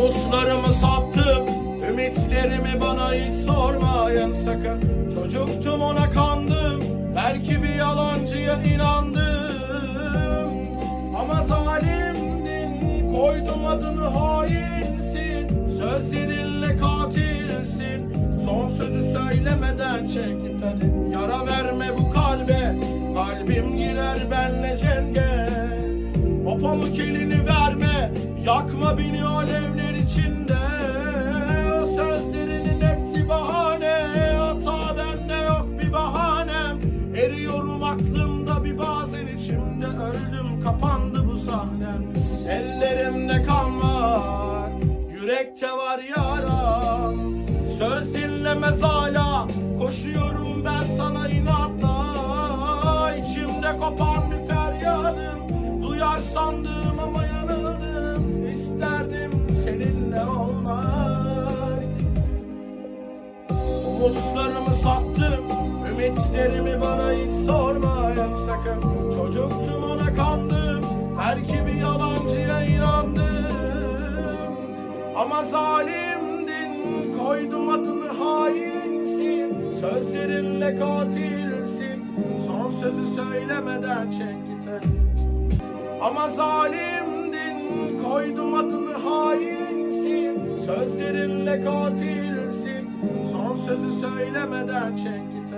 Umutlarımı sattım Ümitlerimi bana hiç sormayın sakın. Çocuktum ona kandım Belki bir yalancıya inandım. Ama zalimdin Koydum adını hainsin Sözlerinle katilsin. Son sözü söylemeden çek hadi Yara verme bu kalbe. Kalbim girer benle cenge. O pamuk elini verme Yakma beni alevler içinde O sözlerinin hepsi bahane. Hata bende yok bir bahanem. Eriyorum aklımda bir bazen. İçimde Öldüm kapandı bu sahnem. Ellerimde kan var Yürekte var yaram. Söz dinlemez hala Koşuyorum ben sana inatla. İçimde kopan bir feryadım. Duyar sandım ama Umutlarımı sattım. Ümitlerimi bana hiç sormayın sakın. Çocuktum ona kandım. Belki bir yalancıya inandım. Ama zalimdin Koydum adını hainsin. Sözlerinle katilsin. Son sözü söylemeden çek git ama zalimdin Koydum adını hainsin. Sözlerinle katilsin Söylemeden çek git